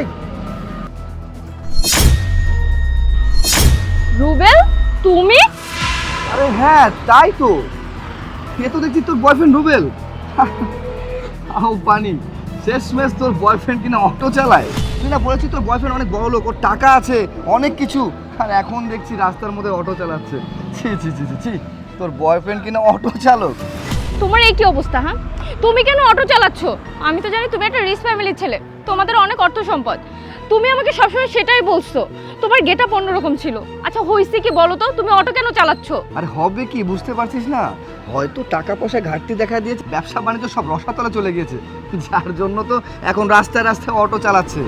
এই রুবেল তুমি? আরে হ্যাঁ তাই তো। এ তো দেখছি তোর বয়ফ্রেন্ড রুবেল? আও পানি শেষমেশ তোর বয়ফ্রেন্ড কিনা অটো চালায়। তুই না বলেছিস তোর বয়ফ্রেন্ড অনেক বড় লোক ওর টাকা আছে অনেক কিছু। আর এখন দেখছি রাস্তার মধ্যে অটো চালাচ্ছে। ছি ছি ছি ছি ছি তোর বয়ফ্রেন্ড কিনা অটো চালক। তোমার এই কি অবস্থা হ্যাঁ তুমি কেন অটো চালাচ্ছ? আমি তো জানি তুমি একটা রিচ ফ্যামিলির ছেলে। তোমাদের অনেক অর্থ সম্পদ। তুমি আমাকে সবসময় সেটাই বলছো তোমার গেটা অন্যরকম ছিল। আচ্ছা হয়েছে কি বলো তো তুমি অটো কেন চালাচ্ছ? আর হবে কি বুঝতে পারছিস না? হয়তো টাকা পয়সা ঘাটতি দেখা দিয়েছে ব্যবসা বাণিজ্য সব রসাতলে চলে গিয়েছে। যার জন্য তো এখন রাস্তায় রাস্তায় অটো চালাচ্ছে।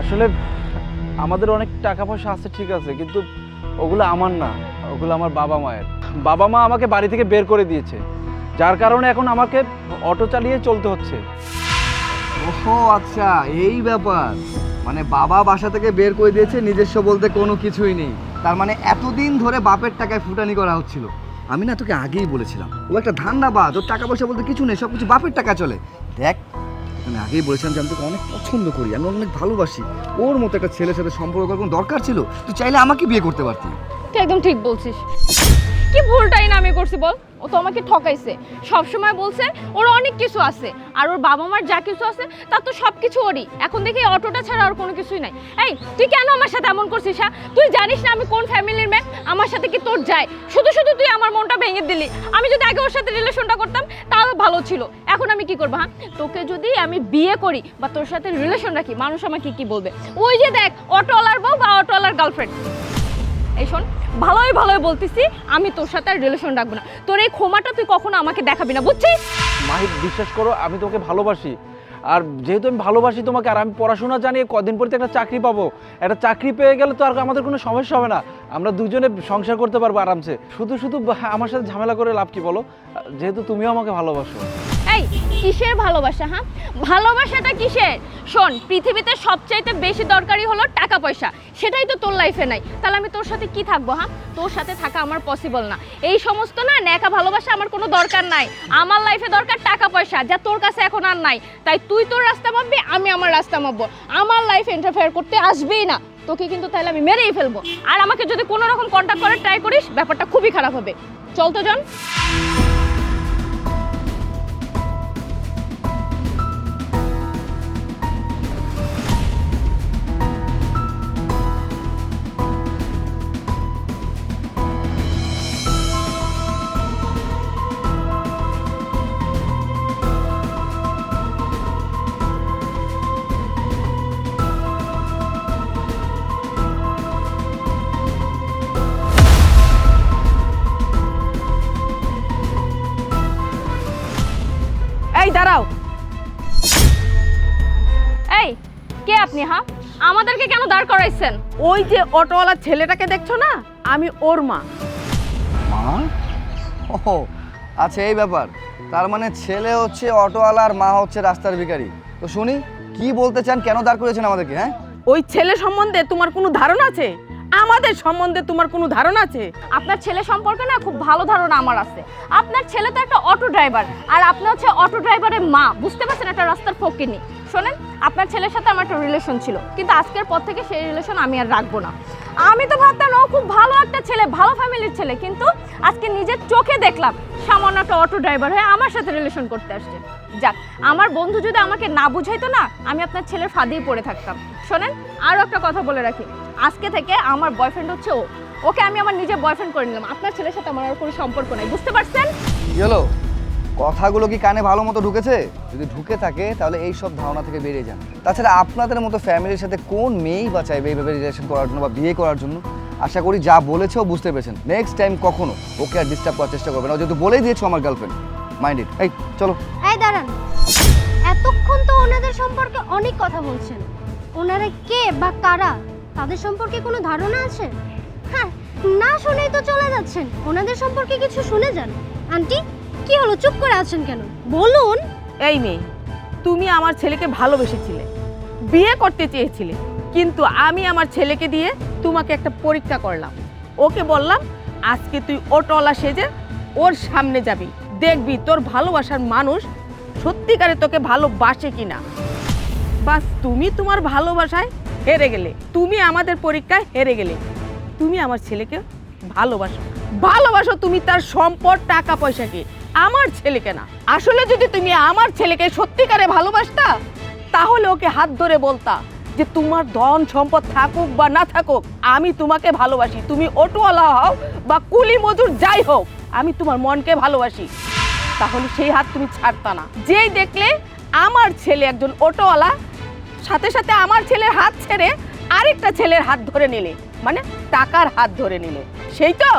আসলে আমাদের অনেক টাকা পয়সা আছে ঠিক আছে কিন্তু ওগুলো আমার না ওগুলো আমার বাবা মায়ের। বাবা মা আমাকে বাড়ি থেকে বের করে দিয়েছে। যার কারণে এখন আমাকে অটো চালিয়ে চলতে হচ্ছে। ওহো আচ্ছা এই ব্যাপার। মানে বাবা বাসা থেকে বের করে দিয়েছে নিজস্ব বলতে কোনো কিছুই নেই। তার মানে এতদিন ধরে বাপের টাকায় ফুটানি করা হচ্ছিল। আমি না তোকে আগেই বলেছিলাম ও একটা ধান্দাবাজ ওর টাকা পয়সা বলতে কিছু নেই সব কিছু বাপের টাকা চলে। দেখ আমি আগেই বলেছিলাম যে আমি তোকে অনেক পছন্দ করি আমি অনেক ভালোবাসি। ওর মতো একটা ছেলের সাথে সম্পর্ক করার কোনো দরকার ছিল? তুই চাইলে আমাকে বিয়ে করতে পারতি। তুই একদম ঠিক বলছিস। কি ভুলটাই না আমি করছি বল? ও তো আমাকে ঠকাইছে। সব সময় বলছে, ওর অনেক কিছু আছে। আর ওর বাবা মার যা কিছু আছে তার তো সব কিছু ওরই। এখন দেখি অটোটা ছাড়া আর কোনো কিছুই নাই। এই, তুই কেন আমার সাথে এমন করছিস হ্যাঁ? তুই জানিস না আমি কোন ফ্যামিলির মেয়ে? আমার সাথে কি তোর যায়? শুধু শুধু তুই আমার মনটা ভেঙে দিলি। আমি যদি আগে ওর সাথে রিলেশনটা করতাম তাহলে ভালো ছিল। এখন আমি কি করব হ্যাঁ? তোকে যদি আমি বিয়ে করি বা তোর সাথে রিলেশন রাখি, মানুষ আমাকে কি বলবে? ওই যে দেখ, অটোওয়ালার বউ বা অটোওয়ালার গার্লফ্রেন্ড এই শোন, ভালোই ভালোই বলতেছি, আমি তোর সাথে আর রিলেশন রাখব না। তোর এই ক্ষমাটা তুই কখনো আমাকে দেখাবি না, বুঝছিস? মাহির, বিশ্বাস করো, আমি তোমাকে ভালোবাসি। আর যেহেতু আমি ভালোবাসি তোমাকে, আর আমি পড়াশোনা জানিয়ে কদিন পরে একটা চাকরি পাবো। একটা চাকরি পেয়ে গেলে তো আর আমাদের কোনো সমস্যা হবে না। আমরা দুজনে সংসার করতে পারব আরামসে। শুধু শুধু আমার সাথে ঝামেলা করে লাভ কি বলো? যেহেতু তুমিও আমাকে ভালোবাসো। কিসের ভালোবাসা হ্যাঁ? ভালোবাসাটা কিসের? শোন, পৃথিবীতে সবচাইতে বেশি দরকারি হলো টাকা পয়সা। সেটাই তো তোর লাইফে নাই। তাহলে আমি তোর সাথে কি থাকব হ্যাঁ? তোর সাথে থাকা আমার পসিবল না। এই সমস্ত না ন্যাকা ভালোবাসা আমার কোনো দরকার নাই। আমার লাইফে দরকার টাকা পয়সা, যা তোর কাছে এখন আর নাই। তাই তুই তোর রাস্তা মাপবি, আমি আমার রাস্তা মাপবো। আমার লাইফ ইন্টারফেয়ার করতে আসবেই না। তোকে কিন্তু তাহলে আমি মেরেই ফেলব। আর আমাকে যদি কোনো রকম কন্ট্যাক্ট করার ট্রাই করিস, ব্যাপারটা খুবই খারাপ হবে। চল তো, জন। এই দাঁড়াও। এই কে আপনি হ্যাঁ আমাদেরকে কেন দাঁড় করাইছেন? ওই যে অটোওয়ালা ছেলেটাকে দেখছ না? আমি ওর মা। মা? ও আচ্ছা এই ব্যাপার। তার মানে ছেলে হচ্ছে অটোওয়ালা আর মা হচ্ছে রাস্তার ভিখারি। তো শুনি কি বলতে চান কেন দাঁড় করেছেন আমাদেরকে হ্যাঁ? ওই ছেলে সম্বন্ধে তোমার কোনো ধারণা আছে? আমাদের সম্বন্ধে তোমার কোনো ধারণা আছে? আপনার ছেলে সম্পর্কে না খুব ভালো ধারণা আমার আছে। আপনার ছেলে তো একটা অটো ড্রাইভার, আর আপনি হচ্ছে অটো ড্রাইভারের মা, বুঝতে পারছেন একটা রাস্তার ফকিনি শোনেন, আপনার ছেলের সাথে আমার একটা রিলেশন ছিল, কিন্তু আজকের পর থেকে সেই রিলেশন আমি আর রাখব না। আমি তো ভাবতাম, ও খুব ভালো একটা ছেলে, ভালো ফ্যামিলির ছেলে, কিন্তু আজকে নিজের চোখে দেখলাম, সামান্য একটা অটো ড্রাইভার হয়ে আমার সাথে রিলেশন করতে আসছে। যাক, আমার বন্ধু যদি আমাকে না বুঝাইতো না, আমি আপনার ছেলের ফাঁদেই পড়ে থাকতাম। শোনেন আরও একটা কথা বলে রাখি। আজকে থেকে আমার বয়ফ্রেন্ড হচ্ছে ও। ওকে আমি আমার নিজের বয়ফ্রেন্ড করে নিলাম। আপনার ছেলের সাথে আমার আর কোনো সম্পর্ক নাই বুঝতে পারছেন? হলো? কথাগুলো কি কানে ভালো মতো ঢুকেছে? যদি ঢুকে থাকে তাহলে এই সব ধারণা থেকে বেরিয়ে যান। তাছাড়া আপনাদের মতো ফ্যামিলির সাথে কোন মেয়েই বা চাইবে এইভাবে রিলেশন করার জন্য বা বিয়ে করার জন্য? আশা করি যা বলেছে ও বুঝতে পেরেছেন। নেক্সট টাইম কখনো ওকে আর ডিস্টার্ব করার চেষ্টা করবে না। ও যেহেতু বলেই দিয়েছ আমার গার্লফ্রেন্ড মাইন্ড ইট এই চলো। এই দাঁড়ান। এতক্ষণ তো ওনাদের সম্পর্কে অনেক কথা বলছেন। ওনারা কে বা কারা? তাদের সম্পর্কে কোনো ধারণা আছে? হ্যাঁ না শুনেই তো চলে যাচ্ছেন। ওনাদের সম্পর্কে কিছু শুনে যান। আন্টি, কি হলো? চুপ করে আছেন কেন? বলুন। এই মেয়ে, তুমি আমার ছেলেকে ভালোবেসেছিলে, বিয়ে করতে চেয়েছিলে, কিন্তু আমি আমার ছেলেকে দিয়ে তোমাকে একটা পরীক্ষা করলাম। ওকে বললাম, আজকে তুই অটোওয়ালা সেজে ওর সামনে যাবি। দেখবি তোর ভালোবাসার মানুষ সত্যিকারে তোকে ভালোবাসে কিনা। বাস, তুমি তোমার ভালোবাসায় হেরে গেলে। তুমি আমাদের পরীক্ষায় হেরে গেলে। তুমি আমার ছেলেকে ভালোবাসো। ভালোবাসো তুমি তার সম্পদ, টাকা পয়সাকে আমার ছেলেকে না। আসলে যদি তুমি আমার ছেলেকে সত্যিকারে ভালোবাসতা, তাহলে ওকে হাত ধরে বলতা যে তোমার ধন সম্পদ থাকুক বা না থাকুক, আমি তোমাকে ভালোবাসি। তুমি অটোওয়ালা হও বা কুলি মজুর যাই হোক, আমি তোমার মনকে ভালোবাসি। তাহলে সেই হাত তুমি ছাড়তা না। যেই দেখলে আমার ছেলে একজন অটোওয়ালা সাথে সাথে আমার ছেলের হাত ছেড়ে আরেকটা ছেলের হাত ধরে নিলে। মানে টাকার হাত ধরে নিলে। সেই তো?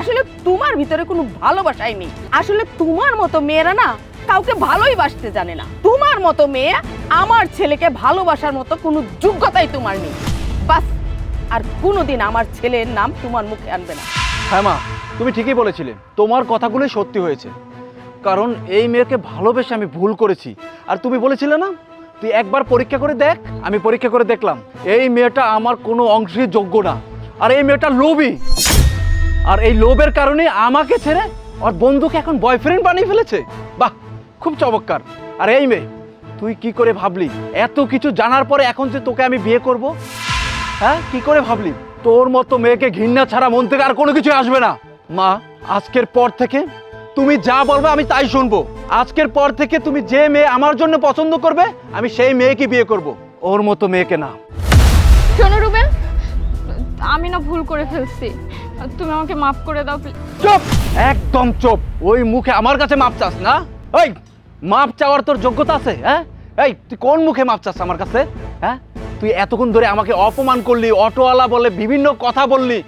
আসলে তোমার ভিতরে কোনো ভালোবাসাই নেই। আসলে তোমার মতো মেয়েরা না কাউকে ভালোই বাসতে জানে না। তোমার মতো মেয়ে আমার ছেলেকে ভালোবাসার মতো কোনো যোগ্যতাই তোমার নেই। বাস, আর কোনোদিন আমার ছেলের নাম তোমার মুখে আনবে না। হ্যাঁ মা, তুমি ঠিকই বলেছিলে। তোমার কথাগুলোই সত্যি হয়েছে। কারণ এই মেয়েকে ভালোবেসে আমি ভুল করেছি। আর তুমি বলেছিলে না তুই একবার পরীক্ষা করে দেখ, আমি পরীক্ষা করে দেখলাম। এই মেয়েটা আমার কোনো অংশে যোগ্য না। আর এই মেয়েটা লোভী। আর এই লোভের কারণে আমাকে ছেড়ে ওর বন্ধুকে এখন বয়ফ্রেন্ড বানিয়ে ফেলেছে। বাহ, খুব চমৎকার। আর এই মেয়ে, তুই কি করে ভাবলি? এত কিছু জানার পরে এখন যে তোকে আমি বিয়ে করব? হ্যাঁ কি করে ভাবলি? তোর মতো মেয়েকে ঘৃণা ছাড়া মন থেকে আর কোনো কিছু আসবে না। মা, আজকের পর থেকে তুমি যা বলবে আমি তাই শুনব। আজকের পর থেকে তুমি যে মেয়ে আমার জন্য পছন্দ করবে আমি সেই মেয়েকে বিয়ে করব। ওর মতো মেয়েকে না। শোনো রুবেল আমি না ভুল করে ফেলছি। তুমি আমাকে মাফ করে দাও চুপ! একদম চুপ! ওই মুখে আমার কাছে মাপ চাস না? ওই মাপ চাওয়ার তোর যোগ্যতা আছে হ্যাঁ? এই তুই কোন মুখে মাপ চাস আমার কাছে হ্যাঁ? তুই এতক্ষণ ধরে আমাকে অপমান করলি অটোওয়ালা বলে বিভিন্ন কথা বললি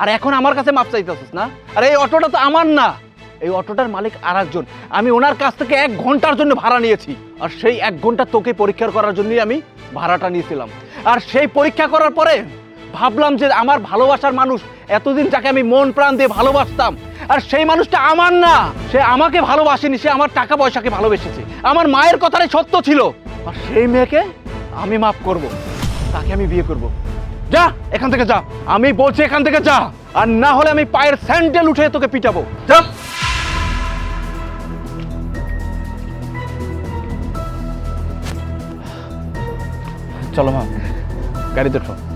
আর এখন আমার কাছে মাপ চাইতেছিস না? আর এই অটোটা তো আমার না! এই অটোটার মালিক আর একজন আমি ওনার কাছ থেকে এক ঘণ্টার জন্য ভাড়া নিয়েছি। আর সেই এক ঘণ্টা তোকে পরীক্ষা করার জন্যই আমি ভাড়াটা নিয়েছিলাম। আর সেই পরীক্ষা করার পরে ভাবলাম যে আমার ভালোবাসার মানুষ, এতদিন যাকে আমি মন প্রাণ দিয়ে ভালোবাসতাম, আর সেই মানুষটা আমার না। সে আমাকে ভালোবাসেনি, সে আমার টাকা পয়সাকে ভালোবেসেছে। আমার মায়ের কথাটাই সত্য ছিল। আর সেই মেয়েকে আমি মাফ করব। তাকে আমি বিয়ে করব। যা, এখান থেকে যা। আমি বলছি এখান থেকে যা। আর না হলে আমি পায়ের স্যান্ডেল উঠে তোকে পিটাবো। যা। চলো মা গাড়ি দেখো